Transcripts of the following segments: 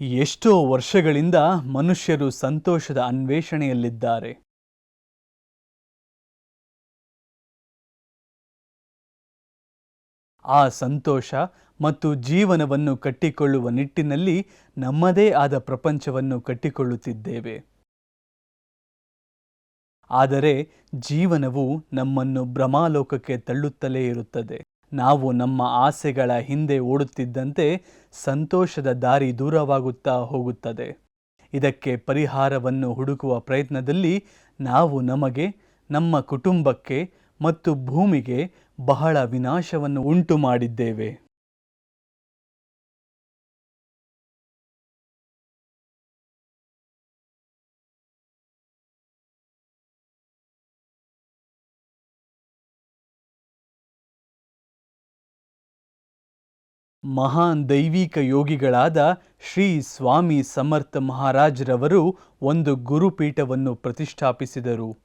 ಎಷ್ಟೋ ವರ್ಷಗಳಿಂದ ಮನುಷ್ಯರು ಸಂತೋಷದ ಅನ್ವೇಷಣೆಯಲ್ಲಿದ್ದಾರೆ. ಆ ಸಂತೋಷ ಮತ್ತು ಜೀವನವನ್ನು ಕಟ್ಟಿಕೊಳ್ಳುವ ನಿಟ್ಟಿನಲ್ಲಿ ನಮ್ಮದೇ ಆದ ಪ್ರಪಂಚವನ್ನು ಕಟ್ಟಿಕೊಳ್ಳುತ್ತಿದ್ದೇವೆ. ಆದರೆ ಜೀವನವು ನಮ್ಮನ್ನು ಭ್ರಮಾಲೋಕಕ್ಕೆ ತಳ್ಳುತ್ತಲೇ ಇರುತ್ತದೆ. ನಾವು ನಮ್ಮ ಆಸೆಗಳ ಹಿಂದೆ ಓಡುತ್ತಿದ್ದಂತೆ ಸಂತೋಷದ ದಾರಿ ದೂರವಾಗುತ್ತಾ ಹೋಗುತ್ತದೆ. ಇದಕ್ಕೆ ಪರಿಹಾರವನ್ನು ಹುಡುಕುವ ಪ್ರಯತ್ನದಲ್ಲಿ ನಾವು ನಮಗೆ, ನಮ್ಮ ಕುಟುಂಬಕ್ಕೆ ಮತ್ತು ಭೂಮಿಗೆ ಬಹಳ ವಿನಾಶವನ್ನು ಉಂಟು ಮಾಡಿದ್ದೇವೆ ಮಹಾನ್ ದೈವಿಕ ಯೋಗಿಗಳಾದ ಶ್ರೀ ಸ್ವಾಮಿ ಸಮರ್ಥ ಮಹಾರಾಜ್ರವರು ಒಂದು ಗುರುಪೀಠವನ್ನು ಪ್ರತಿಷ್ಠಾಪಿಸಿದರು.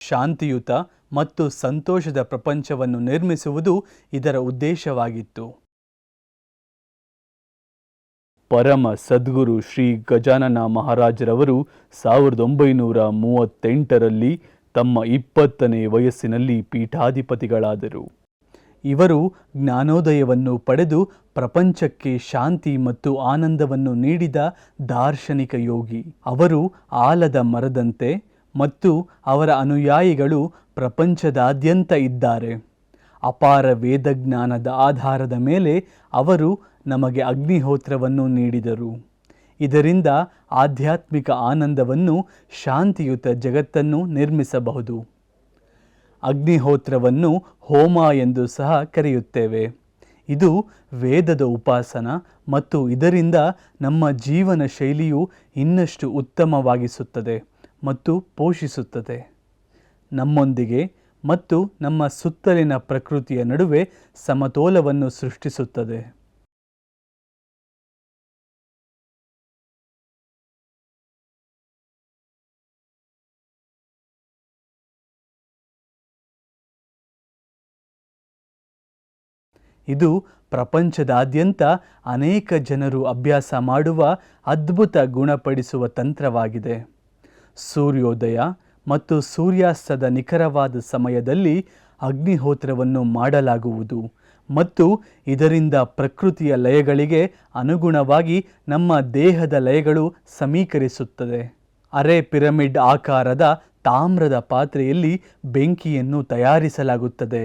ಶಾಂತಿಯುತ ಮತ್ತು ಸಂತೋಷದ ಪ್ರಪಂಚವನ್ನು ನಿರ್ಮಿಸುವುದು ಇದರ ಉದ್ದೇಶವಾಗಿತ್ತು. ಪರಮ ಸದ್ಗುರು ಶ್ರೀ ಗಜಾನನ ಮಹಾರಾಜರವರು ಸಾವಿರದ ಒಂಬೈನೂರ ಮೂವತ್ತೆಂಟರಲ್ಲಿ ತಮ್ಮ ಇಪ್ಪತ್ತನೇ ವಯಸ್ಸಿನಲ್ಲಿ ಪೀಠಾಧಿಪತಿಗಳಾದರು. ಇವರು ಜ್ಞಾನೋದಯವನ್ನು ಪಡೆದು ಪ್ರಪಂಚಕ್ಕೆ ಶಾಂತಿ ಮತ್ತು ಆನಂದವನ್ನು ನೀಡಿದ ದಾರ್ಶನಿಕ ಯೋಗಿ. ಅವರು ಆಲದ ಮರದಂತೆ ಮತ್ತು ಅವರ ಅನುಯಾಯಿಗಳು ಪ್ರಪಂಚದಾದ್ಯಂತ ಇದ್ದಾರೆ. ಅಪಾರ ವೇದಜ್ಞಾನದ ಆಧಾರದ ಮೇಲೆ ಅವರು ನಮಗೆ ಅಗ್ನಿಹೋತ್ರವನ್ನು ನೀಡಿದರು. ಇದರಿಂದ ಆಧ್ಯಾತ್ಮಿಕ ಆನಂದವನ್ನು ಶಾಂತಿಯುತ ಜಗತ್ತನ್ನು ನಿರ್ಮಿಸಬಹುದು. ಅಗ್ನಿಹೋತ್ರವನ್ನು ಹೋಮ ಎಂದು ಸಹ ಕರೆಯುತ್ತೇವೆ. ಇದು ವೇದದ ಉಪಾಸನ ಮತ್ತು ಇದರಿಂದ ನಮ್ಮ ಜೀವನ ಶೈಲಿಯು ಇನ್ನಷ್ಟು ಉತ್ತಮವಾಗಿಸುತ್ತದೆ ಮತ್ತು ಪೋಷಿಸುತ್ತದೆ. ನಮ್ಮೊಂದಿಗೆ ಮತ್ತು ನಮ್ಮ ಸುತ್ತಲಿನ ಪ್ರಕೃತಿಯ ನಡುವೆ ಸಮತೋಲವನ್ನು ಸೃಷ್ಟಿಸುತ್ತದೆ. ಇದು ಪ್ರಪಂಚದಾದ್ಯಂತ ಅನೇಕ ಜನರು ಅಭ್ಯಾಸ ಮಾಡುವ ಅದ್ಭುತ ಗುಣಪಡಿಸುವ ತಂತ್ರವಾಗಿದೆ. ಸೂರ್ಯೋದಯ ಮತ್ತು ಸೂರ್ಯಾಸ್ತದ ನಿಖರವಾದ ಸಮಯದಲ್ಲಿ ಅಗ್ನಿಹೋತ್ರವನ್ನು ಮಾಡಲಾಗುವುದು ಮತ್ತು ಇದರಿಂದ ಪ್ರಕೃತಿಯ ಲಯಗಳಿಗೆ ಅನುಗುಣವಾಗಿ ನಮ್ಮ ದೇಹದ ಲಯಗಳು ಸಮೀಕರಿಸುತ್ತದೆ. ಅರೆ ಪಿರಮಿಡ್ ಆಕಾರದ ತಾಮ್ರದ ಪಾತ್ರೆಯಲ್ಲಿ ಬೆಂಕಿಯನ್ನು ತಯಾರಿಸಲಾಗುತ್ತದೆ.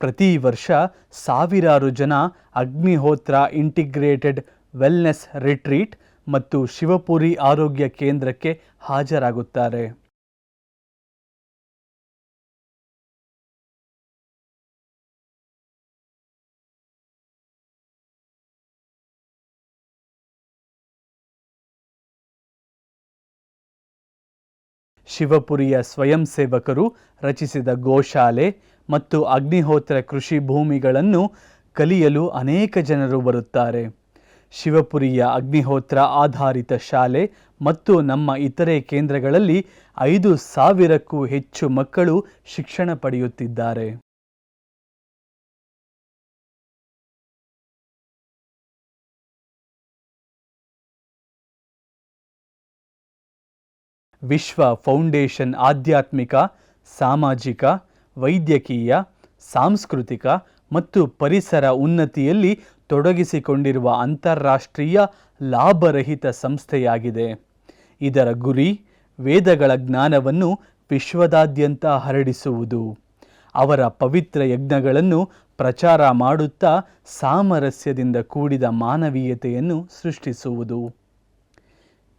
ಪ್ರತಿ ವರ್ಷ ಸಾವಿರಾರು ಜನ ಅಗ್ನಿಹೋತ್ರ ಇಂಟಿಗ್ರೇಟೆಡ್ ವೆಲ್ನೆಸ್ ರಿಟ್ರೀಟ್ ಮತ್ತು ಶಿವಪುರಿ ಆರೋಗ್ಯ ಕೇಂದ್ರಕ್ಕೆ ಹಾಜರಾಗುತ್ತಾರೆ. ಶಿವಪುರಿಯ ಸ್ವಯಂ ಸೇವಕರು ರಚಿಸಿದ ಗೋಶಾಲೆ ಮತ್ತು ಅಗ್ನಿಹೋತ್ರ ಕೃಷಿ ಭೂಮಿಗಳನ್ನು ಕಲಿಯಲು ಅನೇಕ ಜನರು ಬರುತ್ತಾರೆ. ಶಿವಪುರಿಯ ಅಗ್ನಿಹೋತ್ರ ಆಧಾರಿತ ಶಾಲೆ ಮತ್ತು ನಮ್ಮ ಇತರೆ ಕೇಂದ್ರಗಳಲ್ಲಿ ಐದು ಸಾವಿರಕ್ಕೂ ಹೆಚ್ಚು ಮಕ್ಕಳು ಶಿಕ್ಷಣ ಪಡೆಯುತ್ತಿದ್ದಾರೆ. ವಿಶ್ವ ಫೌಂಡೇಶನ್ ಆಧ್ಯಾತ್ಮಿಕ, ಸಾಮಾಜಿಕ ವೈದ್ಯಕೀಯ, ಸಾಂಸ್ಕೃತಿಕ ಮತ್ತು ಪರಿಸರ ಉನ್ನತಿಯಲ್ಲಿ ತೊಡಗಿಸಿಕೊಂಡಿರುವ ಅಂತಾರಾಷ್ಟ್ರೀಯ ಲಾಭರಹಿತ ಸಂಸ್ಥೆಯಾಗಿದೆ. ಇದರ ಗುರಿ ವೇದಗಳ ಜ್ಞಾನವನ್ನು ವಿಶ್ವದಾದ್ಯಂತ ಹರಡಿಸುವುದು. ಅವರ ಪವಿತ್ರ ಯಜ್ಞಗಳನ್ನು ಪ್ರಚಾರ ಮಾಡುತ್ತಾ ಸಾಮರಸ್ಯದಿಂದ ಕೂಡಿದ ಮಾನವೀಯತೆಯನ್ನು ಸೃಷ್ಟಿಸುವುದು.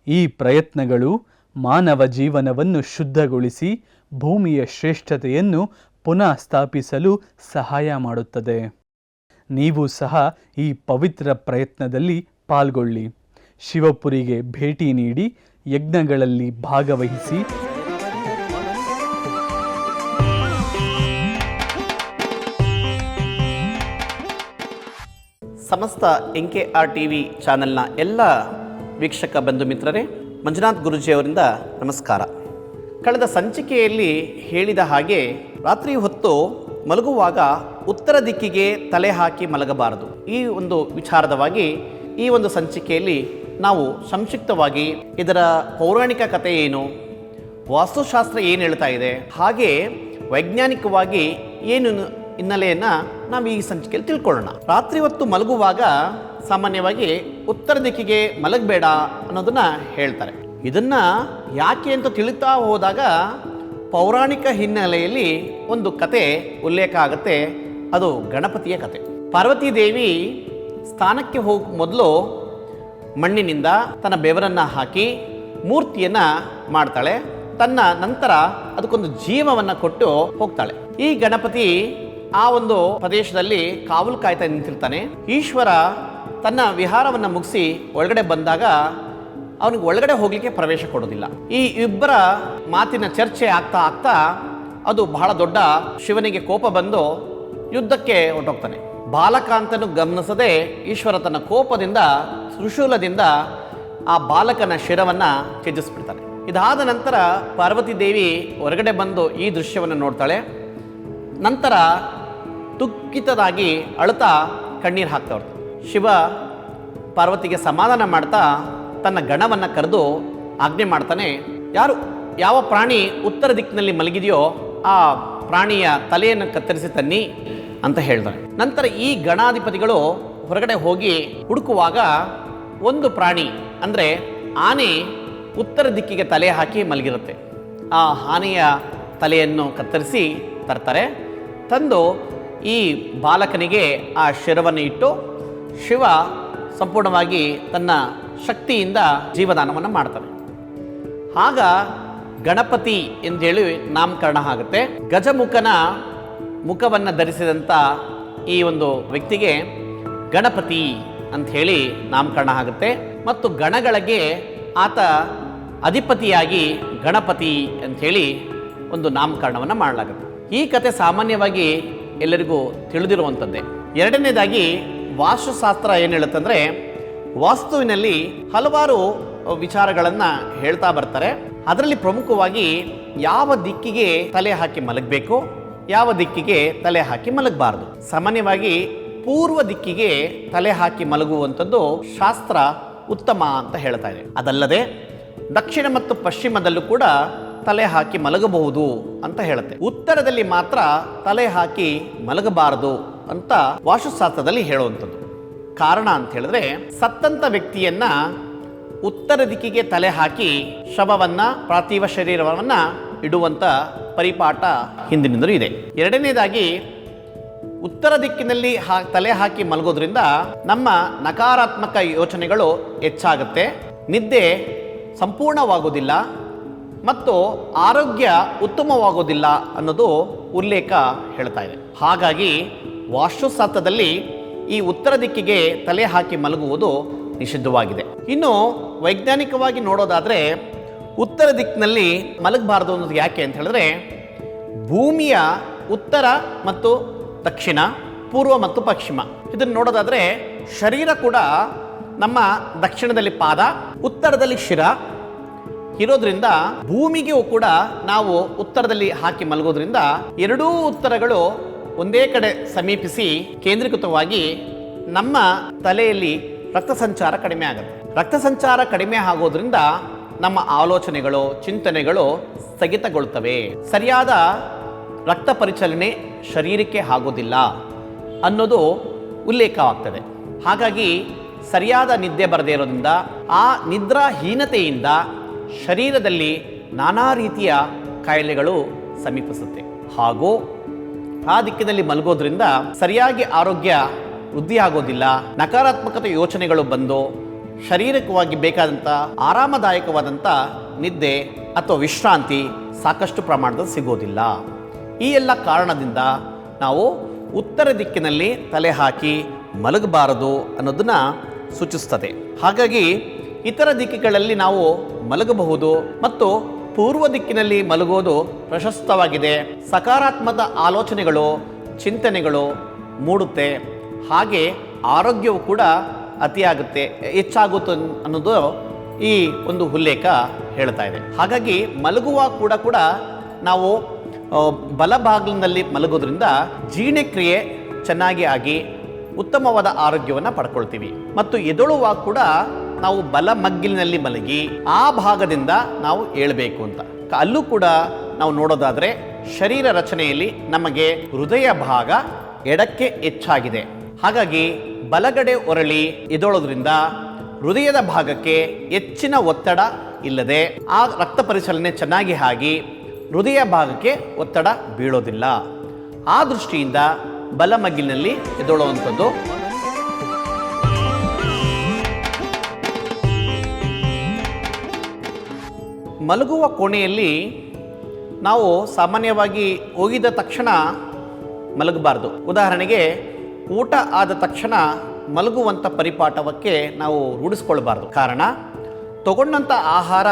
ಈ ಪ್ರಯತ್ನಗಳು ಮಾನವ ಜೀವನವನ್ನು ಶುದ್ಧಗೊಳಿಸಿ ಭೂಮಿಯ ಶ್ರೇಷ್ಠತೆಯನ್ನು ಪುನಃ ಸ್ಥಾಪಿಸಲು ಸಹಾಯ ಮಾಡುತ್ತದೆ. ನೀವು ಸಹ ಈ ಪವಿತ್ರ ಪ್ರಯತ್ನದಲ್ಲಿ ಪಾಲ್ಗೊಳ್ಳಿ. ಶಿವಪುರಿಗೆ ಭೇಟಿ ನೀಡಿ ಯಜ್ಞಗಳಲ್ಲಿ ಭಾಗವಹಿಸಿ. ಸಮಸ್ತ N K R T V ಚಾನೆಲ್ನ ಎಲ್ಲ ವೀಕ್ಷಕ ಬಂಧು ಮಿತ್ರರೇ, ಮಂಜುನಾಥ್ ಗುರುಜಿಯವರಿಂದ ನಮಸ್ಕಾರ. ಕಳೆದ ಸಂಚಿಕೆಯಲ್ಲಿ ಹೇಳಿದ ಹಾಗೆ ರಾತ್ರಿ ಹೊತ್ತು ಮಲಗುವಾಗ ಉತ್ತರ ದಿಕ್ಕಿಗೆ ತಲೆ ಹಾಕಿ ಮಲಗಬಾರದು. ಈ ಒಂದು ವಿಚಾರದವಾಗಿ ಈ ಒಂದು ಸಂಚಿಕೆಯಲ್ಲಿ ನಾವು ಸಂಕ್ಷಿಪ್ತವಾಗಿ ಇದರ ಪೌರಾಣಿಕ ಕಥೆ ಏನು, ವಾಸ್ತುಶಾಸ್ತ್ರ ಏನು ಹೇಳ್ತಾ ಇದೆ, ಹಾಗೆ ವೈಜ್ಞಾನಿಕವಾಗಿ ಏನು ಹಿನ್ನೆಲೆಯನ್ನು ನಾವು ಈ ಸಂಚಿಕೆಯಲ್ಲಿ ತಿಳ್ಕೊಳ್ಳೋಣ. ರಾತ್ರಿ ಹೊತ್ತು ಮಲಗುವಾಗ ಸಾಮಾನ್ಯವಾಗಿ ಉತ್ತರ ದಿಕ್ಕಿಗೆ ಮಲಗಬೇಡ ಅನ್ನೋದನ್ನು ಹೇಳ್ತಾರೆ. ಇದನ್ನ ಯಾಕೆ ಅಂತ ತಿಳಿತಾ ಹೋದಾಗ ಪೌರಾಣಿಕ ಹಿನ್ನೆಲೆಯಲ್ಲಿ ಒಂದು ಕತೆ ಉಲ್ಲೇಖ ಆಗುತ್ತೆ. ಅದು ಗಣಪತಿಯ ಕತೆ. ಪಾರ್ವತಿ ದೇವಿ ಸ್ಥಾನಕ್ಕೆ ಹೋಗ ಮೊದಲು ಮಣ್ಣಿನಿಂದ ತನ್ನ ಬೆವರನ್ನು ಹಾಕಿ ಮೂರ್ತಿಯನ್ನು ಮಾಡ್ತಾಳೆ. ತನ್ನ ನಂತರ ಅದಕ್ಕೊಂದು ಜೀವವನ್ನು ಕೊಟ್ಟು ಹೋಗ್ತಾಳೆ. ಈ ಗಣಪತಿ ಆ ಒಂದು ಪ್ರದೇಶದಲ್ಲಿ ಕಾವಲು ಕಾಯ್ತಾ ನಿಂತಿರ್ತಾನೆ. ಈಶ್ವರ ತನ್ನ ವಿಹಾರವನ್ನು ಮುಗಿಸಿ ಒಳಗಡೆ ಬಂದಾಗ ಅವನಿಗೆ ಒಳಗಡೆ ಹೋಗಲಿಕ್ಕೆ ಪ್ರವೇಶ ಕೊಡೋದಿಲ್ಲ ಈ ಇಬ್ಬರ ಮಾತಿನ ಚರ್ಚೆ ಆಗ್ತಾ ಆಗ್ತಾ ಅದು ಬಹಳ ದೊಡ್ಡ ಶಿವನಿಗೆ ಕೋಪ ಬಂದು ಯುದ್ಧಕ್ಕೆ ಹೊರಟೋಗ್ತಾನೆ. ಬಾಲಕಾಂತನು ಗಮನಿಸದೆ ಈಶ್ವರ ತನ್ನ ಕೋಪದಿಂದ, ತ್ರಿಶೂಲದಿಂದ ಆ ಬಾಲಕನ ಶಿರವನ್ನು ತ್ಯಜಿಸ್ಬಿಡ್ತಾನೆ. ಇದಾದ ನಂತರ ಪಾರ್ವತಿ ದೇವಿ ಹೊರಗಡೆ ಬಂದು ಈ ದೃಶ್ಯವನ್ನು ನೋಡ್ತಾಳೆ. ನಂತರ ತುಕ್ಕಿತದಾಗಿ ಅಳುತ್ತಾ ಕಣ್ಣೀರು ಹಾಕ್ತಾ ಶಿವ ಪಾರ್ವತಿಗೆ ಸಮಾಧಾನ ಮಾಡ್ತಾ ತನ್ನ ಗಣವನ್ನು ಕರೆದು ಆಜ್ಞೆ ಮಾಡ್ತಾನೆ, ಯಾರು, ಯಾವ ಪ್ರಾಣಿ ಉತ್ತರ ದಿಕ್ಕಿನಲ್ಲಿ ಮಲಗಿದೆಯೋ ಆ ಪ್ರಾಣಿಯ ತಲೆಯನ್ನು ಕತ್ತರಿಸಿ ತನ್ನಿ, ಅಂತ ಹೇಳ್ತಾನೆ. ನಂತರ ಈ ಗಣಾಧಿಪತಿಗಳು ಹೊರಗಡೆ ಹೋಗಿ ಹುಡುಕುವಾಗ ಒಂದು ಪ್ರಾಣಿ, ಅಂದರೆ ಆನೆ, ಉತ್ತರ ದಿಕ್ಕಿಗೆ ತಲೆ ಹಾಕಿ ಮಲಗಿರುತ್ತೆ. ಆ ಆನೆಯ ತಲೆಯನ್ನು ಕತ್ತರಿಸಿ ತರ್ತಾರೆ. ತಂದು ಈ ಬಾಲಕನಿಗೆ ಆ ಶಿರವನ್ನು ಇಟ್ಟು ಶಿವ ಸಂಪೂರ್ಣವಾಗಿ ತನ್ನ ಶಕ್ತಿಯಿಂದ ಜೀವದಾನವನ್ನು ಮಾಡ್ತಾರೆ ಆಗ ಗಣಪತಿ ಎಂದೇಳಿ ನಾಮಕರಣ ಆಗುತ್ತೆ. ಗಜಮುಖನ ಮುಖವನ್ನು ಧರಿಸಿದಂಥ ಈ ಒಂದು ವ್ಯಕ್ತಿಗೆ ಗಣಪತಿ ಅಂತ ಹೇಳಿ ನಾಮಕರಣ ಆಗುತ್ತೆ. ಮತ್ತು ಗಣಗಳಿಗೆ ಆತ ಅಧಿಪತಿಯಾಗಿ ಗಣಪತಿ ಅಂಥೇಳಿ ಒಂದು ನಾಮಕರಣವನ್ನು ಮಾಡಲಾಗುತ್ತೆ. ಈ ಕತೆ ಸಾಮಾನ್ಯವಾಗಿ ಎಲ್ಲರಿಗೂ ತಿಳಿದಿರುವಂಥದ್ದೇ. ಎರಡನೇದಾಗಿ ವಾಸ್ತುಶಾಸ್ತ್ರ ಏನು ಹೇಳುತ್ತಂದರೆ ವಾಸ್ತುವಿನಲ್ಲಿ ಹಲವಾರು ವಿಚಾರಗಳನ್ನು ಹೇಳ್ತಾ ಬರ್ತಾರೆ. ಅದರಲ್ಲಿ ಪ್ರಮುಖವಾಗಿ ಯಾವ ದಿಕ್ಕಿಗೆ ತಲೆ ಹಾಕಿ ಮಲಗಬೇಕು, ಯಾವ ದಿಕ್ಕಿಗೆ ತಲೆ ಹಾಕಿ ಮಲಗಬಾರದು. ಸಾಮಾನ್ಯವಾಗಿ ಪೂರ್ವ ದಿಕ್ಕಿಗೆ ತಲೆ ಹಾಕಿ ಮಲಗುವಂಥದ್ದು ಶಾಸ್ತ್ರ ಉತ್ತಮ ಅಂತ ಹೇಳ್ತಾ ಇದೆ. ಅದಲ್ಲದೆ ದಕ್ಷಿಣ ಮತ್ತು ಪಶ್ಚಿಮದಲ್ಲೂ ಕೂಡ ತಲೆ ಹಾಕಿ ಮಲಗಬಹುದು ಅಂತ ಹೇಳುತ್ತೆ. ಉತ್ತರದಲ್ಲಿ ಮಾತ್ರ ತಲೆ ಹಾಕಿ ಮಲಗಬಾರದು ಅಂತ ವಾಸ್ತುಶಾಸ್ತ್ರದಲ್ಲಿ ಹೇಳುವಂಥದ್ದು. ಕಾರಣ ಅಂತ ಹೇಳಿದ್ರೆ ಸತ್ತಂತ ವ್ಯಕ್ತಿಯನ್ನ ಉತ್ತರ ದಿಕ್ಕಿಗೆ ತಲೆ ಹಾಕಿ ಶವವನ್ನ, ಪಾರ್ಥಿವ ಶರೀರವನ್ನ ಇಡುವಂತ ಪರಿಪಾಠ ಹಿಂದಿನಿಂದಲೂ ಇದೆ. ಎರಡನೇದಾಗಿ ಉತ್ತರ ದಿಕ್ಕಿನಲ್ಲಿ ಹಾ, ತಲೆ ಹಾಕಿ ಮಲಗೋದ್ರಿಂದ ನಮ್ಮ ನಕಾರಾತ್ಮಕ ಯೋಚನೆಗಳು ಹೆಚ್ಚಾಗುತ್ತೆ. ನಿದ್ದೆ ಸಂಪೂರ್ಣವಾಗೋದಿಲ್ಲ ಮತ್ತು ಆರೋಗ್ಯ ಉತ್ತಮವಾಗೋದಿಲ್ಲ ಅನ್ನೋದು ಉಲ್ಲೇಖ ಹೇಳ್ತಾ ಇದೆ. ಹಾಗಾಗಿ ವಾಸ್ತುಶಾಸ್ತ್ರದಲ್ಲಿ ಈ ಉತ್ತರ ದಿಕ್ಕಿಗೆ ತಲೆ ಹಾಕಿ ಮಲಗುವುದು ನಿಷಿದ್ಧವಾಗಿದೆ. ಇನ್ನು ವೈಜ್ಞಾನಿಕವಾಗಿ ನೋಡೋದಾದರೆ ಉತ್ತರ ದಿಕ್ಕಿನಲ್ಲಿ ಮಲಗಬಾರ್ದು ಅನ್ನೋದು ಯಾಕೆ ಅಂತ ಹೇಳಿದ್ರೆ ಭೂಮಿಯ ಉತ್ತರ ಮತ್ತು ದಕ್ಷಿಣ, ಪೂರ್ವ ಮತ್ತು ಪಶ್ಚಿಮ. ಇದನ್ನು ನೋಡೋದಾದರೆ ಶರೀರ ಕೂಡ ನಮ್ಮ ದಕ್ಷಿಣದಲ್ಲಿ ಪಾದ, ಉತ್ತರದಲ್ಲಿ ಶಿರ. ಇರೋದ್ರಿಂದ ಭೂಮಿಗೂ ಕೂಡ ನಾವು ಉತ್ತರದಲ್ಲಿ ಹಾಕಿ ಮಲಗೋದ್ರಿಂದ ಎರಡೂ ಉತ್ತರಗಳು ಒಂದೇ ಕಡೆ ಸಮೀಪಿಸಿ ಕೇಂದ್ರೀಕೃತವಾಗಿ ನಮ್ಮ ತಲೆಯಲ್ಲಿ ರಕ್ತ ಸಂಚಾರ ಕಡಿಮೆ ಆಗುತ್ತೆ. ರಕ್ತ ಸಂಚಾರ ಕಡಿಮೆ ಆಗೋದ್ರಿಂದ ನಮ್ಮ ಆಲೋಚನೆಗಳು, ಚಿಂತನೆಗಳು ಸ್ಥಗಿತಗೊಳ್ತವೆ. ಸರಿಯಾದ ರಕ್ತ ಪರಿಚಲನೆ ಶರೀರಕ್ಕೆ ಆಗೋದಿಲ್ಲ ಅನ್ನೋದು ಉಲ್ಲೇಖವಾಗ್ತದೆ. ಹಾಗಾಗಿ ಸರಿಯಾದ ನಿದ್ದೆ ಬರದೇ ಇರೋದ್ರಿಂದ, ಆ ನಿದ್ರಾಹೀನತೆಯಿಂದ ಶರೀರದಲ್ಲಿ ನಾನಾ ರೀತಿಯ ಕಾಯಿಲೆಗಳು ಸಮೀಪಿಸುತ್ತೆ. ಹಾಗೂ ಆ ದಿಕ್ಕಿನಲ್ಲಿ ಮಲಗೋದ್ರಿಂದ ಸರಿಯಾಗಿ ಆರೋಗ್ಯ ವೃದ್ಧಿ ಆಗೋದಿಲ್ಲ, ನಕಾರಾತ್ಮಕತೆ ಯೋಚನೆಗಳು ಬಂದು ಶಾರೀರಿಕವಾಗಿ ಬೇಕಾದಂಥ ಆರಾಮದಾಯಕವಾದಂಥ ನಿದ್ದೆ ಅಥವಾ ವಿಶ್ರಾಂತಿ ಸಾಕಷ್ಟು ಪ್ರಮಾಣದಲ್ಲಿ ಸಿಗೋದಿಲ್ಲ. ಈ ಎಲ್ಲ ಕಾರಣದಿಂದ ನಾವು ಉತ್ತರ ದಿಕ್ಕಿನಲ್ಲಿ ತಲೆ ಹಾಕಿ ಮಲಗಬಾರದು ಅನ್ನೋದನ್ನು ಸೂಚಿಸ್ತದೆ. ಹಾಗಾಗಿ ಇತರ ದಿಕ್ಕುಗಳಲ್ಲಿ ನಾವು ಮಲಗಬಹುದು ಮತ್ತು ಪೂರ್ವ ದಿಕ್ಕಿನಲ್ಲಿ ಮಲಗೋದು ಪ್ರಶಸ್ತವಾಗಿದೆ. ಸಕಾರಾತ್ಮಕ ಆಲೋಚನೆಗಳು, ಚಿಂತನೆಗಳು ಮೂಡುತ್ತೆ. ಹಾಗೆ ಆರೋಗ್ಯವು ಕೂಡ ಅತಿಯಾಗುತ್ತೆ, ಹೆಚ್ಚಾಗುತ್ತೆ ಅನ್ನೋದು ಈ ಒಂದು ಉಲ್ಲೇಖ ಹೇಳ್ತಾ ಇದೆ. ಹಾಗಾಗಿ ಮಲಗುವ ಕೂಡ ಕೂಡ ನಾವು ಬಲಭಾಗಲಿನಲ್ಲಿ ಮಲಗೋದ್ರಿಂದ ಜೀರ್ಣಕ್ರಿಯೆ ಚೆನ್ನಾಗಿ ಆಗಿ ಉತ್ತಮವಾದ ಆರೋಗ್ಯವನ್ನು ಪಡ್ಕೊಳ್ತೀವಿ. ಮತ್ತು ಎದುಳುವಾಗ ಕೂಡ ನಾವು ಬಲ ಮಗ್ಗಿಲಿನಲ್ಲಿ ಮಲಗಿ ಆ ಭಾಗದಿಂದ ನಾವು ಏಳಬೇಕು ಅಂತ. ಅಲ್ಲೂ ಕೂಡ ನಾವು ನೋಡೋದಾದ್ರೆ ಶರೀರ ರಚನೆಯಲ್ಲಿ ನಮಗೆ ಹೃದಯ ಭಾಗ ಎಡಕ್ಕೆ ಹೆಚ್ಚಾಗಿದೆ. ಹಾಗಾಗಿ ಬಲಗಡೆ ಒರಳಿ ಎದೊಳೋದ್ರಿಂದ ಹೃದಯದ ಭಾಗಕ್ಕೆ ಹೆಚ್ಚಿನ ಒತ್ತಡ ಇಲ್ಲದೆ ಆ ರಕ್ತ ಪರಿಚಲನೆ ಚೆನ್ನಾಗಿ ಆಗಿ ಹೃದಯ ಭಾಗಕ್ಕೆ ಒತ್ತಡ ಬೀಳೋದಿಲ್ಲ. ಆ ದೃಷ್ಟಿಯಿಂದ ಬಲಮಗ್ಗಿಲಿನಲ್ಲಿ ಎದೊಳ್ಳುವಂಥದ್ದು ಮಲಗುವ ಕೋಣೆಯಲ್ಲಿ ನಾವು ಸಾಮಾನ್ಯವಾಗಿ ಹೋಗಿದ ತಕ್ಷಣ ಮಲಗಬಾರ್ದು. ಉದಾಹರಣೆಗೆ ಊಟ ಆದ ತಕ್ಷಣ ಮಲಗುವಂಥ ಪರಿಪಾಠವಕ್ಕೆ ನಾವು ರೂಢಿಸ್ಕೊಳ್ಬಾರ್ದು. ಕಾರಣ ತಗೊಂಡಂಥ ಆಹಾರ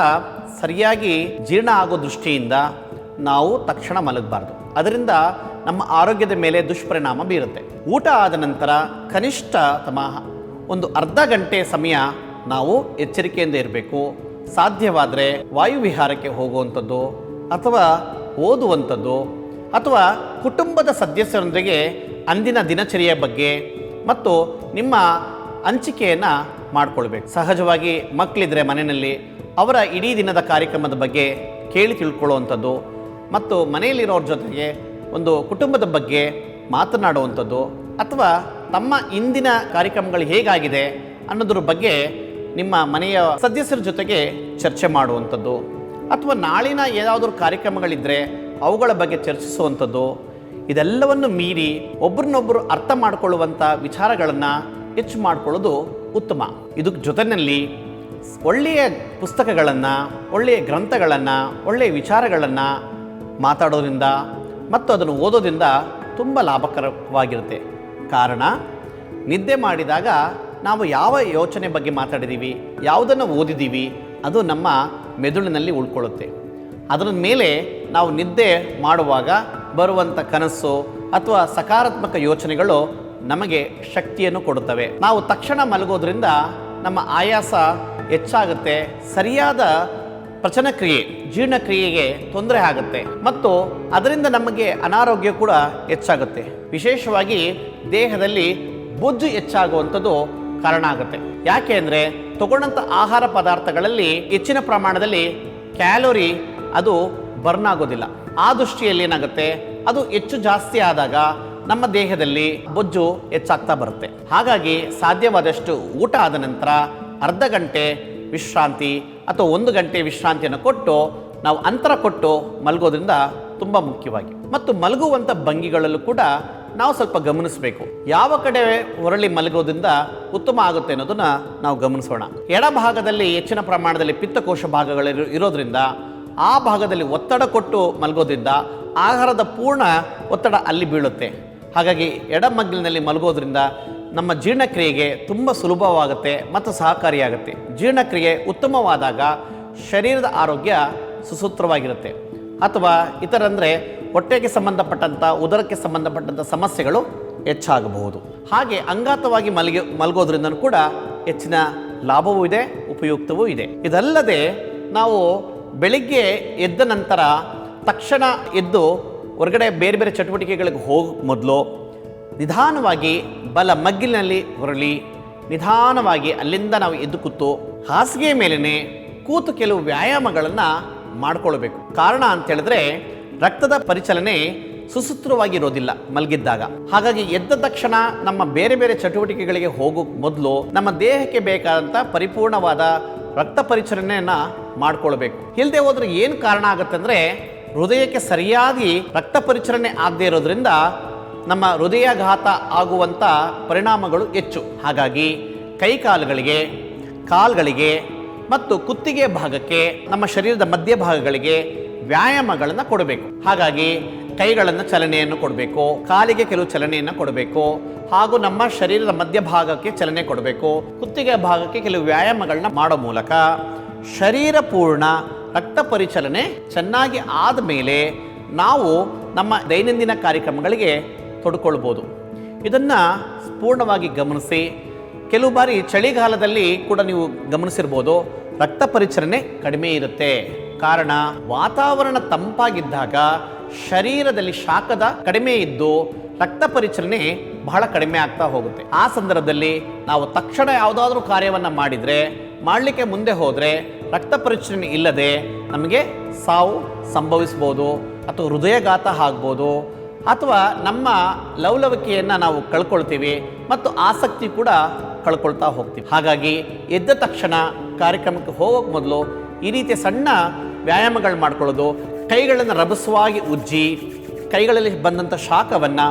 ಸರಿಯಾಗಿ ಜೀರ್ಣ ಆಗೋ ದೃಷ್ಟಿಯಿಂದ ನಾವು ತಕ್ಷಣ ಮಲಗಬಾರ್ದು. ಅದರಿಂದ ನಮ್ಮ ಆರೋಗ್ಯದ ಮೇಲೆ ದುಷ್ಪರಿಣಾಮ ಬೀರುತ್ತೆ. ಊಟ ಆದ ನಂತರ ಕನಿಷ್ಠ ತಮ್ಮ ಒಂದು ಅರ್ಧ ಗಂಟೆ ಸಮಯ ನಾವು ಎಚ್ಚರಿಕೆಯಿಂದ ಇರಬೇಕು. ಸಾಧ್ಯವಾದರೆ ವಾಯುವಿಹಾರಕ್ಕೆ ಹೋಗುವಂಥದ್ದು ಅಥವಾ ಓದುವಂಥದ್ದು ಅಥವಾ ಕುಟುಂಬದ ಸದಸ್ಯರೊಂದಿಗೆ ಅಂದಿನ ದಿನಚರಿಯ ಬಗ್ಗೆ ಮತ್ತು ನಿಮ್ಮ ಹಂಚಿಕೆಯನ್ನು ಮಾಡಿಕೊಳ್ಬೇಕು. ಸಹಜವಾಗಿ ಮಕ್ಕಳಿದ್ರೆ ಮನೆಯಲ್ಲಿ ಅವರ ಇಡೀ ದಿನದ ಕಾರ್ಯಕ್ರಮದ ಬಗ್ಗೆ ಕೇಳಿ ತಿಳ್ಕೊಳ್ಳುವಂಥದ್ದು ಮತ್ತು ಮನೆಯಲ್ಲಿರೋರ ಜೊತೆಗೆ ಒಂದು ಕುಟುಂಬದ ಬಗ್ಗೆ ಮಾತನಾಡುವಂಥದ್ದು ಅಥವಾ ತಮ್ಮ ಇಂದಿನ ಕಾರ್ಯಕ್ರಮಗಳು ಹೇಗಾಗಿದೆ ಅನ್ನೋದ್ರ ಬಗ್ಗೆ ನಿಮ್ಮ ಮನೆಯ ಸದಸ್ಯರ ಜೊತೆಗೆ ಚರ್ಚೆ ಮಾಡುವಂಥದ್ದು, ಅಥವಾ ನಾಳಿನ ಯಾವುದಾದ್ರೂ ಕಾರ್ಯಕ್ರಮಗಳಿದ್ದರೆ ಅವುಗಳ ಬಗ್ಗೆ ಚರ್ಚಿಸುವಂಥದ್ದು, ಇದೆಲ್ಲವನ್ನು ಮೀರಿ ಒಬ್ರನ್ನೊಬ್ಬರು ಅರ್ಥ ಮಾಡಿಕೊಳ್ಳುವಂಥ ವಿಚಾರಗಳನ್ನು ಹೆಚ್ಚು ಮಾಡಿಕೊಳ್ಳೋದು ಉತ್ತಮ. ಇದಕ್ಕೆ ಜೊತೆಯಲ್ಲಿ ಒಳ್ಳೆಯ ಪುಸ್ತಕಗಳನ್ನು, ಒಳ್ಳೆಯ ಗ್ರಂಥಗಳನ್ನು, ಒಳ್ಳೆಯ ವಿಚಾರಗಳನ್ನು ಮಾತಾಡೋದ್ರಿಂದ ಮತ್ತು ಅದನ್ನು ಓದೋದ್ರಿಂದ ತುಂಬ ಲಾಭಕರವಾಗಿರುತ್ತೆ. ಕಾರಣ, ನಿದ್ದೆ ಮಾಡಿದಾಗ ನಾವು ಯಾವ ಯೋಚನೆ ಬಗ್ಗೆ ಮಾತಾಡಿದ್ದೀವಿ ಯಾವುದನ್ನು ಓದಿದ್ದೀವಿ ಅದು ನಮ್ಮ ಮೆದುಳಿನಲ್ಲಿ ಉಳ್ಕೊಳ್ಳುತ್ತೆ. ಅದರ ಮೇಲೆ ನಾವು ನಿದ್ದೆ ಮಾಡುವಾಗ ಬರುವಂಥ ಕನಸು ಅಥವಾ ಸಕಾರಾತ್ಮಕ ಯೋಚನೆಗಳು ನಮಗೆ ಶಕ್ತಿಯನ್ನು ಕೊಡುತ್ತವೆ. ನಾವು ತಕ್ಷಣ ಮಲಗೋದ್ರಿಂದ ನಮ್ಮ ಆಯಾಸ ಹೆಚ್ಚಾಗುತ್ತೆ, ಸರಿಯಾದ ಪಚನಕ್ರಿಯೆ ಜೀರ್ಣಕ್ರಿಯೆಗೆ ತೊಂದರೆ ಆಗುತ್ತೆ ಮತ್ತು ಅದರಿಂದ ನಮಗೆ ಅನಾರೋಗ್ಯ ಕೂಡ ಹೆಚ್ಚಾಗುತ್ತೆ. ವಿಶೇಷವಾಗಿ ದೇಹದಲ್ಲಿ ಬೊಜ್ಜು ಹೆಚ್ಚಾಗುವಂಥದ್ದು ಕಾರಣ ಆಗುತ್ತೆ. ಯಾಕೆ ಅಂದರೆ ತಗೊಂಡಂಥ ಆಹಾರ ಪದಾರ್ಥಗಳಲ್ಲಿ ಹೆಚ್ಚಿನ ಪ್ರಮಾಣದಲ್ಲಿ ಕ್ಯಾಲೋರಿ ಅದು ಬರ್ನ್ ಆಗೋದಿಲ್ಲ. ಆ ದೃಷ್ಟಿಯಲ್ಲಿ ಏನಾಗುತ್ತೆ? ಅದು ಹೆಚ್ಚು ಜಾಸ್ತಿ ಆದಾಗ ನಮ್ಮ ದೇಹದಲ್ಲಿ ಬೊಜ್ಜು ಹೆಚ್ಚಾಗ್ತಾ ಬರುತ್ತೆ. ಹಾಗಾಗಿ ಸಾಧ್ಯವಾದಷ್ಟು ಊಟ ಆದ ನಂತರ ಅರ್ಧ ಗಂಟೆ ವಿಶ್ರಾಂತಿ ಅಥವಾ ಒಂದು ಗಂಟೆ ವಿಶ್ರಾಂತಿಯನ್ನು ಕೊಟ್ಟು ನಾವು ಅಂತರ ಕೊಟ್ಟು ಮಲಗೋದ್ರಿಂದ ತುಂಬ ಮುಖ್ಯವಾಗಿ. ಮತ್ತು ಮಲಗುವಂಥ ಭಂಗಿಗಳಲ್ಲೂ ಕೂಡ ನಾವು ಸ್ವಲ್ಪ ಗಮನಿಸಬೇಕು. ಯಾವ ಕಡೆ ಹೊರಳಿ ಮಲಗೋದ್ರಿಂದ ಉತ್ತಮ ಆಗುತ್ತೆ ಅನ್ನೋದನ್ನ ನಾವು ಗಮನಿಸೋಣ. ಎಡಭಾಗದಲ್ಲಿ ಹೆಚ್ಚಿನ ಪ್ರಮಾಣದಲ್ಲಿ ಪಿತ್ತಕೋಶ ಭಾಗಗಳು ಇರೋದ್ರಿಂದ, ಆ ಭಾಗದಲ್ಲಿ ಒತ್ತಡ ಕೊಟ್ಟು ಮಲಗೋದ್ರಿಂದ ಆಹಾರದ ಪೂರ್ಣ ಒತ್ತಡ ಅಲ್ಲಿ ಬೀಳುತ್ತೆ. ಹಾಗಾಗಿ ಎಡಮಗ್ಲಿನಲ್ಲಿ ಮಲಗೋದ್ರಿಂದ ನಮ್ಮ ಜೀರ್ಣಕ್ರಿಯೆಗೆ ತುಂಬ ಸುಲಭವಾಗುತ್ತೆ ಮತ್ತು ಸಹಕಾರಿಯಾಗುತ್ತೆ. ಜೀರ್ಣಕ್ರಿಯೆ ಉತ್ತಮವಾದಾಗ ಶರೀರದ ಆರೋಗ್ಯ ಸುಸೂತ್ರವಾಗಿರುತ್ತೆ. ಅಥವಾ ಇತರಂದರೆ ಹೊಟ್ಟೆಗೆ ಸಂಬಂಧಪಟ್ಟಂಥ ಉದರಕ್ಕೆ ಸಂಬಂಧಪಟ್ಟಂಥ ಸಮಸ್ಯೆಗಳು ಹೆಚ್ಚಾಗಬಹುದು. ಹಾಗೆ ಅಂಗಾತವಾಗಿ ಮಲಗಿ ಮಲಗೋದ್ರಿಂದ ಕೂಡ ಹೆಚ್ಚಿನ ಲಾಭವೂ ಇದೆ, ಉಪಯುಕ್ತವೂ ಇದೆ. ಇದಲ್ಲದೆ ನಾವು ಬೆಳಿಗ್ಗೆ ಎದ್ದ ನಂತರ ತಕ್ಷಣ ಎದ್ದು ಹೊರಗಡೆ ಬೇರೆ ಬೇರೆ ಚಟುವಟಿಕೆಗಳಿಗೆ ಹೋಗ ಮೊದಲು ನಿಧಾನವಾಗಿ ಬಲ ಮಗ್ಗಿಲಿನಲ್ಲಿ ಹೊರಳಿ, ನಿಧಾನವಾಗಿ ಅಲ್ಲಿಂದ ನಾವು ಎದ್ದು ಕೂತು ಹಾಸಿಗೆ ಮೇಲೇ ಕೂತು ಕೆಲವು ವ್ಯಾಯಾಮಗಳನ್ನು ಮಾಡ್ಕೊಳ್ಬೇಕು. ಕಾರಣ ಅಂತ ಹೇಳಿದ್ರೆ ರಕ್ತದ ಪರಿಚಲನೆ ಸುಸೂತ್ರವಾಗಿರೋದಿಲ್ಲ ಮಲಗಿದ್ದಾಗ. ಹಾಗಾಗಿ ಎದ್ದ ತಕ್ಷಣ ನಮ್ಮ ಬೇರೆ ಬೇರೆ ಚಟುವಟಿಕೆಗಳಿಗೆ ಹೋಗೋ ಮೊದಲು ನಮ್ಮ ದೇಹಕ್ಕೆ ಬೇಕಾದಂಥ ಪರಿಪೂರ್ಣವಾದ ರಕ್ತ ಪರಿಚಲನೆಯನ್ನು ಮಾಡ್ಕೊಳ್ಬೇಕು. ಇಲ್ಲದೆ ಹೋದ್ರೆ ಏನು ಕಾರಣ ಆಗುತ್ತೆ ಅಂದರೆ ಹೃದಯಕ್ಕೆ ಸರಿಯಾಗಿ ರಕ್ತ ಪರಿಚಲನೆ ಆಗದೆ ಇರೋದ್ರಿಂದ ನಮ್ಮ ಹೃದಯಾಘಾತ ಆಗುವಂಥ ಪರಿಣಾಮಗಳು ಹೆಚ್ಚು. ಹಾಗಾಗಿ ಕೈಕಾಲುಗಳಿಗೆ ಕಾಲುಗಳಿಗೆ ಮತ್ತು ಕುತ್ತಿಗೆ ಭಾಗಕ್ಕೆ ನಮ್ಮ ಶರೀರದ ಮಧ್ಯಭಾಗಗಳಿಗೆ ವ್ಯಾಯಾಮಗಳನ್ನು ಕೊಡಬೇಕು. ಹಾಗಾಗಿ ಕೈಗಳನ್ನು ಚಲನೆಯನ್ನು ಕೊಡಬೇಕು, ಕಾಲಿಗೆ ಕೆಲವು ಚಲನೆಯನ್ನು ಕೊಡಬೇಕು, ಹಾಗೂ ನಮ್ಮ ಶರೀರದ ಮಧ್ಯಭಾಗಕ್ಕೆ ಚಲನೆ ಕೊಡಬೇಕು. ಕುತ್ತಿಗೆ ಭಾಗಕ್ಕೆ ಕೆಲವು ವ್ಯಾಯಾಮಗಳನ್ನ ಮಾಡೋ ಮೂಲಕ ಶರೀರ ಪೂರ್ಣ ರಕ್ತ ಪರಿಚಲನೆ ಚೆನ್ನಾಗಿ ಆದ ಮೇಲೆ ನಾವು ನಮ್ಮ ದೈನಂದಿನ ಕಾರ್ಯಕ್ರಮಗಳಿಗೆ ತೊಡ್ಕೊಳ್ಬೋದು. ಇದನ್ನು ಪೂರ್ಣವಾಗಿ ಗಮನಿಸಿ ಕೆಲವು ಬಾರಿ ಚಳಿಗಾಲದಲ್ಲಿ ಕೂಡ ನೀವು ಗಮನಿಸಿರ್ಬೋದು, ರಕ್ತ ಪರಿಚಲನೆ ಕಡಿಮೆ ಇರುತ್ತೆ. ಕಾರಣ, ವಾತಾವರಣ ತಂಪಾಗಿದ್ದಾಗ ಶರೀರದಲ್ಲಿ ಶಾಖದ ಕಡಿಮೆ ಇದ್ದು ರಕ್ತ ಪರಿಚಲನೆ ಬಹಳ ಕಡಿಮೆ ಆಗ್ತಾ ಹೋಗುತ್ತೆ. ಆ ಸಂದರ್ಭದಲ್ಲಿ ನಾವು ತಕ್ಷಣ ಯಾವುದಾದ್ರೂ ಕಾರ್ಯವನ್ನು ಮಾಡಿದರೆ, ಮಾಡಲಿಕ್ಕೆ ಮುಂದೆ ಹೋದರೆ ರಕ್ತ ಪರಿಚಲನೆ ಇಲ್ಲದೆ ನಮಗೆ ಸಾವು ಸಂಭವಿಸ್ಬೋದು, ಅಥವಾ ಹೃದಯಘಾತ ಆಗ್ಬೋದು ಅಥವಾ ನಮ್ಮ ಲವಲವಿಕೆಯನ್ನು ನಾವು ಕಳ್ಕೊಳ್ತೀವಿ ಮತ್ತು ಆಸಕ್ತಿ ಕೂಡ ಕಳ್ಕೊಳ್ತಾ ಹೋಗ್ತೀವಿ. ಹಾಗಾಗಿ ಎದ್ದ ತಕ್ಷಣ ಕಾರ್ಯಕ್ರಮಕ್ಕೆ ಹೋಗೋಕೆ ಮೊದಲು ಈ ರೀತಿಯ ಸಣ್ಣ ವ್ಯಾಯಾಮಗಳು ಮಾಡ್ಕೊಳ್ಳೋದು, ಕೈಗಳನ್ನು ರಭಸವಾಗಿ ಉಜ್ಜಿ, ಕೈಗಳಲ್ಲಿ ಬಂದಂಥ ಶಾಖವನ್ನು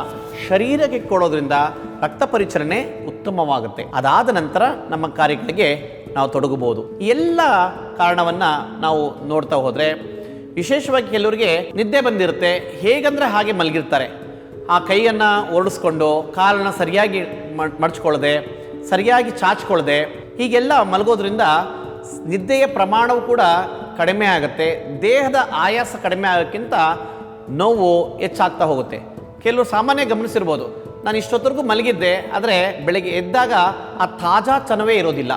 ಶರೀರಕ್ಕೆ ಕೊಡೋದ್ರಿಂದ ರಕ್ತ ಪರಿಚಲನೆ ಉತ್ತಮವಾಗುತ್ತೆ. ಅದಾದ ನಂತರ ನಮ್ಮ ಕಾರ್ಯಗಳಿಗೆ ನಾವು ತೊಡಗಬಹುದು. ಎಲ್ಲ ಕಾರಣವನ್ನು ನಾವು ನೋಡ್ತಾ ಹೋದರೆ ವಿಶೇಷವಾಗಿ ಕೆಲವರಿಗೆ ನಿದ್ದೆ ಬಂದಿರುತ್ತೆ. ಹೇಗಂದ್ರೆ ಹಾಗೆ ಮಲಗಿರ್ತಾರೆ. ಆ ಕೈಯನ್ನು ಓಡಿಸ್ಕೊಂಡು ಕಾಲನ್ನು ಸರಿಯಾಗಿ ಮಡ್- ಮಡ್ಚ್ಕೊಳ್ಳದೆ, ಸರಿಯಾಗಿ ಚಾಚ್ಕೊಳ್ಳದೆ, ಹೀಗೆಲ್ಲ ಮಲಗೋದ್ರಿಂದ ನಿದ್ದೆಯ ಪ್ರಮಾಣವು ಕೂಡ ಕಡಿಮೆ ಆಗುತ್ತೆ. ದೇಹದ ಆಯಾಸ ಕಡಿಮೆ ಆಗೋಕ್ಕಿಂತ ನೋವು ಹೆಚ್ಚಾಗ್ತಾ ಹೋಗುತ್ತೆ. ಕೆಲವರು ಸಾಮಾನ್ಯ ಗಮನಿಸಿರ್ಬೋದು. ನಾನು ಇಷ್ಟೊತ್ತರೆಗೂ ಮಲಗಿದ್ದೆ, ಆದರೆ ಬೆಳಗ್ಗೆ ಎದ್ದಾಗ ಆ ತಾಜಾತನವೇ ಇರೋದಿಲ್ಲ.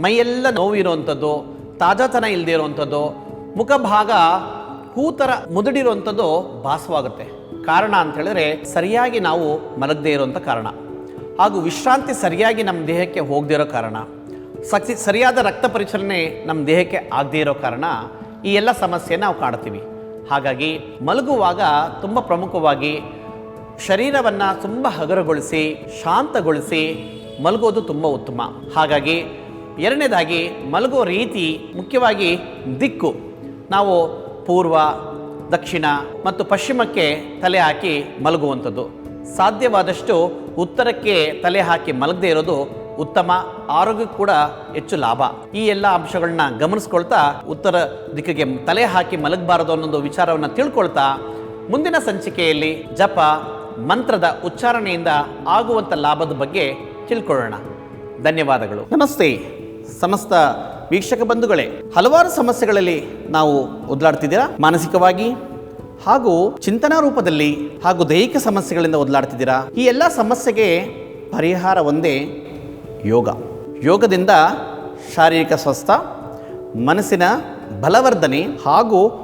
ಮೈಯೆಲ್ಲ ನೋವು ಇರುವಂಥದ್ದು ತಾಜಾತನ ಇಲ್ಲದೆ ಇರುವಂಥದ್ದು ಮುಖಭಾಗ ಕೂತರ ಮುದುಡಿರುವಂಥದ್ದು ಭಾಸವಾಗುತ್ತೆ. ಕಾರಣ ಅಂತ ಹೇಳಿದ್ರೆ ಸರಿಯಾಗಿ ನಾವು ಮಲಗದೇ ಇರುವಂಥ ಕಾರಣ. ಹಾಗೂ ವಿಶ್ರಾಂತಿ ಸರಿಯಾಗಿ ನಮ್ಮ ದೇಹಕ್ಕೆ ಹೋಗದೇ ಇರೋ ಕಾರಣ. ಸಕ್ಸಿ ಸರಿಯಾದ ರಕ್ತ ಪರಿಚಲನೆ ನಮ್ಮ ದೇಹಕ್ಕೆ ಆಗದೇ ಇರೋ ಕಾರಣ ಈ ಎಲ್ಲ ಸಮಸ್ಯೆ ನಾವು ಕಾಣ್ತೀವಿ. ಹಾಗಾಗಿ ಮಲಗುವಾಗ ತುಂಬ ಪ್ರಮುಖವಾಗಿ ಶರೀರವನ್ನು ತುಂಬ ಹಗರಗೊಳಿಸಿ, ಶಾಂತಗೊಳಿಸಿ ಮಲಗೋದು ತುಂಬ ಉತ್ತಮ. ಹಾಗಾಗಿ ಎರಡನೇದಾಗಿ ಮಲಗೋ ರೀತಿ ಮುಖ್ಯವಾಗಿ ದಿಕ್ಕು. ನಾವು ಪೂರ್ವ, ದಕ್ಷಿಣ ಮತ್ತು ಪಶ್ಚಿಮಕ್ಕೆ ತಲೆ ಹಾಕಿ ಮಲಗುವಂಥದ್ದು. ಸಾಧ್ಯವಾದಷ್ಟು ಉತ್ತರಕ್ಕೆ ತಲೆ ಹಾಕಿ ಮಲಗದೇ ಇರೋದು ಉತ್ತಮ ಆರೋಗ್ಯ ಕೂಡ ಹೆಚ್ಚು ಲಾಭ. ಈ ಎಲ್ಲ ಅಂಶಗಳನ್ನ ಗಮನಿಸ್ಕೊಳ್ತಾ ಉತ್ತರ ದಿಕ್ಕಿಗೆ ತಲೆ ಹಾಕಿ ಮಲಗಬಾರದು ಅನ್ನೋದು ವಿಚಾರವನ್ನು ತಿಳ್ಕೊಳ್ತಾ ಮುಂದಿನ ಸಂಚಿಕೆಯಲ್ಲಿ ಜಪ, ಮಂತ್ರದ ಉಚ್ಚಾರಣೆಯಿಂದ ಆಗುವಂಥ ಲಾಭದ ಬಗ್ಗೆ ತಿಳ್ಕೊಳ್ಳೋಣ. ಧನ್ಯವಾದಗಳು. ನಮಸ್ತೆ. ಸಮಸ್ತ ವೀಕ್ಷಕ ಬಂಧುಗಳೇ, ಹಲವಾರು ಸಮಸ್ಯೆಗಳಲ್ಲಿ ನಾವು ಒದಲಾಡ್ತಿದ್ದೀರಾ ಮಾನಸಿಕವಾಗಿ ಹಾಗೂ ಚಿಂತನಾ ರೂಪದಲ್ಲಿ ಹಾಗೂ ದೈಹಿಕ ಸಮಸ್ಯೆಗಳಿಂದ ಒದಲಾಡ್ತಿದ್ದೀರಾ ಈ ಎಲ್ಲ ಸಮಸ್ಯೆಗೆ ಪರಿಹಾರ ಒಂದೇ ಯೋಗ. ಯೋಗದಿಂದ ಶಾರೀರಿಕ ಸ್ವಸ್ಥ, ಮನಸ್ಸಿನ ಬಲವರ್ಧನೆ ಹಾಗೂ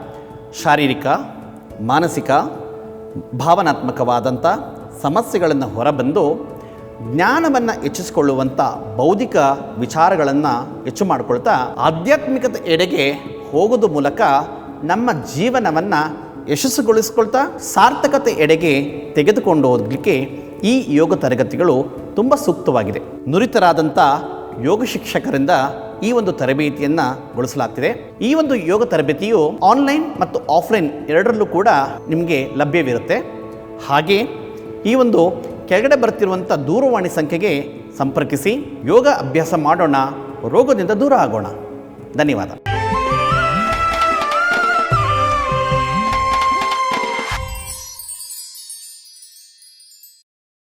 ಶಾರೀರಿಕ, ಮಾನಸಿಕ, ಭಾವನಾತ್ಮಕವಾದಂಥ ಸಮಸ್ಯೆಗಳನ್ನು ಹೊರಬಂದು ಜ್ಞಾನವನ್ನು ಹೆಚ್ಚಿಸಿಕೊಳ್ಳುವಂಥ ಬೌದ್ಧಿಕ ವಿಚಾರಗಳನ್ನು ಹೆಚ್ಚು ಮಾಡಿಕೊಳ್ತಾ ಆಧ್ಯಾತ್ಮಿಕತೆ ಎಡೆಗೆ ಹೋಗೋದು ಮೂಲಕ ನಮ್ಮ ಜೀವನವನ್ನು ಯಶಸ್ಸುಗೊಳಿಸ್ಕೊಳ್ತಾ ಸಾರ್ಥಕತೆ ಎಡೆಗೆ ತೆಗೆದುಕೊಂಡು ಹೋಗಲಿಕ್ಕೆ ಈ ಯೋಗ ತರಗತಿಗಳು ತುಂಬ ಸೂಕ್ತವಾಗಿದೆ. ನುರಿತರಾದಂಥ ಯೋಗ ಶಿಕ್ಷಕರಿಂದ ಈ ಒಂದು ತರಬೇತಿಯನ್ನು ಗೊಳಿಸಲಾಗ್ತಿದೆ ಈ ಒಂದು ಯೋಗ ತರಬೇತಿಯು ಆನ್ಲೈನ್ ಮತ್ತು ಆಫ್ಲೈನ್ ಎರಡರಲ್ಲೂ ಕೂಡ ನಿಮಗೆ ಲಭ್ಯವಿರುತ್ತೆ. ಹಾಗೆ ಈ ಒಂದು ಕೆಳಗಡೆ ಬರ್ತಿರುವಂಥ ದೂರವಾಣಿ ಸಂಖ್ಯೆಗೆ ಸಂಪರ್ಕಿಸಿ ಯೋಗ ಅಭ್ಯಾಸ ಮಾಡೋಣ, ರೋಗದಿಂದ ದೂರ ಆಗೋಣ. ಧನ್ಯವಾದ.